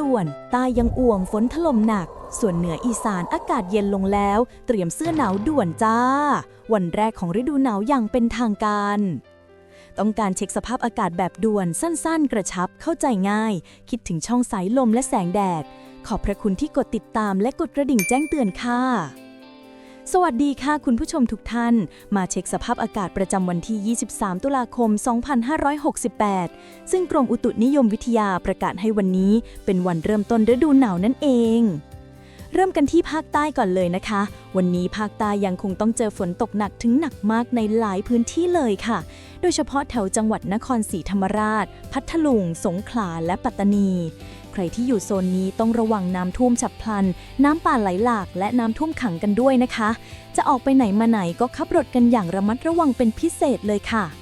ด่วน ใต้ยังอ่วมฝนถล่มหนัก ส่วนเหนืออีสานอากาศเย็นลงแล้ว เตรียมเสื้อหนาวด่วนจ้า วันแรกของฤดูหนาวอย่างเป็นทางการ ต้องการเช็คสภาพอากาศแบบด่วนสั้น ๆ กระชับเข้าใจง่าย คิดถึงช่องสายลมและแสงแดด ขอบพระคุณที่กดติดตามและกดกระดิ่งแจ้งเตือนค่ะ สวัสดีค่ะคุณผู้ชมทุกท่าน มาเช็คสภาพอากาศประจำวันที่ 23 ตุลาคม 2568 ซึ่งกรมอุตุนิยมวิทยาประกาศให้วันนี้ เป็นวันเริ่มต้นฤดูหนาวนั่นเอง เริ่มกันที่ภาคใต้ก่อนเลยนะคะ วันนี้ภาคใต้ยังคงต้องเจอฝนตกหนักถึงหนักมากในหลายพื้นที่เลยค่ะ โดยเฉพาะแถวจังหวัดนครศรีธรรมราช พัทลุง สงขลา และปัตตานี ใครที่อยู่โซนนี้ต้องระวังน้ำท่วมฉับพลัน น้ำป่าไหลหลาก และน้ำท่วมขังกันด้วยนะคะ จะออกไปไหนมาไหนก็ขับรถกันอย่างระมัดระวังเป็นพิเศษเลยค่ะ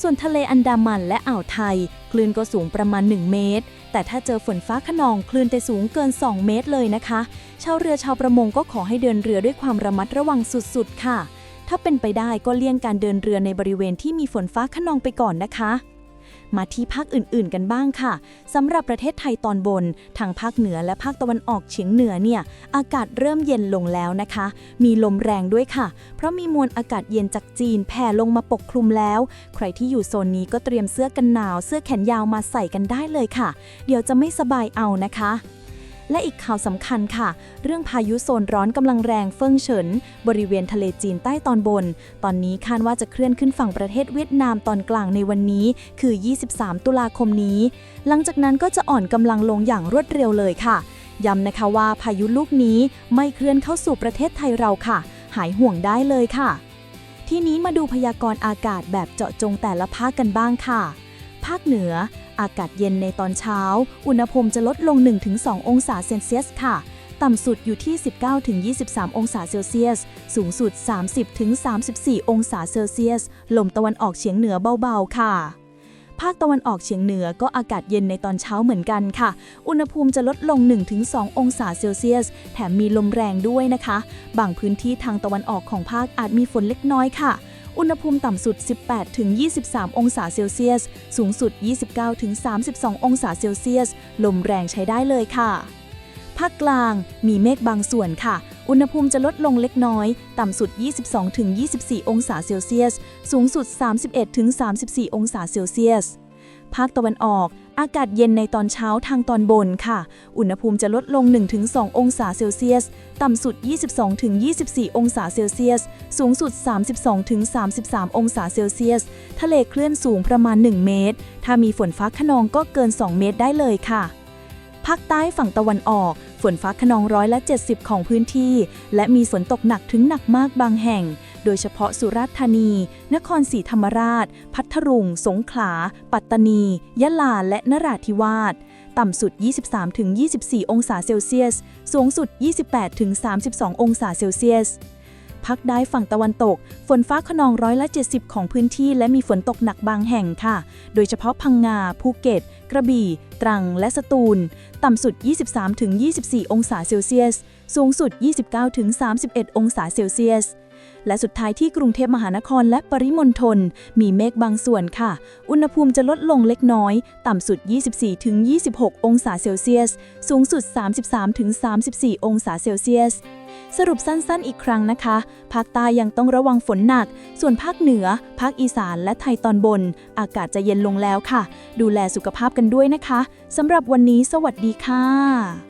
ส่วนทะเลอันดามันและอ่าวไทย คลื่นก็สูงประมาณ 1 เมตร แต่ถ้าเจอฝนฟ้าขนองคลื่นจะสูงเกิน 2 เมตรเลยนะคะ ชาวเรือชาวประมงก็ขอให้เดินเรือด้วยความระมัดระวังสุดๆ ค่ะ ถ้าเป็นไปได้ก็เลี่ยงการเดินเรือในบริเวณที่มีฝนฟ้าขนองไปก่อนนะคะ มาที่ภาคอื่นๆ กันบ้างค่ะสำหรับประเทศไทยตอนบน ทางภาคเหนือและภาคตะวันออกเฉียงเหนือเนี่ยอากาศเริ่มเย็นลงแล้วนะคะ มีลมแรงด้วยค่ะ เพราะมีมวลอากาศเย็นจากจีนแผ่ลงมาปกคลุมแล้ว ใครที่อยู่โซนนี้ก็เตรียมเสื้อกันหนาว เสื้อแขนยาวมาใส่กันได้เลยค่ะ เดี๋ยวจะไม่สบายเอานะคะ และอีกข่าวสำคัญค่ะ เรื่องพายุโซนร้อนกำลังแรงเฟิ่งเฉิน บริเวณทะเลจีนใต้ตอนบน ตอนนี้คาดว่าจะเคลื่อนขึ้นฝั่งประเทศเวียดนามตอนกลางในวันนี้ คือ 23 ตุลาคมนี้ หลังจากนั้นก็จะอ่อนกำลังลงอย่างรวดเร็วเลยค่ะ ย้ำนะคะว่าพายุลูกนี้ไม่เคลื่อนเข้าสู่ประเทศไทยเราค่ะ หายห่วงได้เลยค่ะ ทีนี้มาดูพยากรณ์อากาศแบบเจาะจงแต่ละภาคกันบ้างค่ะ ภาคเหนือ อากาศเย็นในตอนเช้า อุณหภูมิจะลดลง 1-2 องศาเซนเซียสค่ะ ต่ำสุดอยู่ที่ 19-23 องศาเซลเซียส สูงสุด 30-34 องศาเซลเซียส ลมตะวันออกเฉียงเหนือเบาๆ ค่ะภาคตะวันออกเฉียงเหนือก็อากาศเย็นในตอนเช้าเหมือนกันค่ะ อุณหภูมิจะลดลง 1-2 องศาเซลเซียส แถมมีลมแรงด้วยนะคะ บางพื้นที่ทางตะวันออกของภาคอาจมีฝนเล็กน้อยค่ะ อุณหภูมิต่ำสุด 18-23 องศาเซลเซียส สูงสุด 29-32 องศาเซลเซียส ลมแรงใช้ได้เลยค่ะ ภาคกลางมีเมฆบางส่วนค่ะ อุณหภูมิจะลดลงเล็กน้อย ต่ำสุด 22-24 องศาเซลเซียส สูงสุด 31-34 องศาเซลเซียส ภาคตะวันออก อากาศเย็นในตอนเช้าทางตอนบนค่ะ อุณหภูมิจะลดลง 1-2 องศาเซลเซียส ต่ำสุด 22-24 องศาเซลเซียส สูงสุด 32-33 องศาเซลเซียส ทะเลคลื่นสูงประมาณ 1 เมตร ถ้ามีฝนฟ้าขนองก็เกิน 2 เมตรได้เลยค่ะภาคใต้ฝั่งตะวันออก ฝนฟ้าขนองร้อยละ 70 ของพื้นที่ และมีฝนตกหนักถึงหนักมากบางแห่ง โดยเฉพาะสุราษฎร์ธานี นครศรีธรรมราช พัทลุง สงขลา ปัตตานี ยะลา และนราธิวาส ต่ำสุด 23-24 องศาเซลเซียส สูงสุด 28-32 องศาเซลเซียส ภาคใต้ฝั่งตะวันตก ฝนฟ้าขนองร้อยละ 70 ของพื้นที่ และมีฝนตกหนักบางแห่งค่ะ โดยเฉพาะพังงา ภูเก็ต กระบี่ ตรัง และสตูล ต่ำสุด 23-24 องศาเซลเซียส สูงสุด 29-31 องศาเซลเซียสและสุดท้ายที่กรุงเทพมหานครและปริมณฑลมีเมฆบางส่วนค่ะ อุณหภูมิจะลดลงเล็กน้อย ต่ำสุด 24-26 องศาเซลเซียส สูงสุด 33-34 องศาเซลเซียส สรุปสั้นๆอีกครั้งนะคะ ภาคใต้ยังต้องระวังฝนหนัก ส่วนภาคเหนือ ภาคอีสานและไทยตอนบน อากาศจะเย็นลงแล้วค่ะ ดูแลสุขภาพกันด้วยนะคะสำหรับวันนี้สวัสดีค่ะ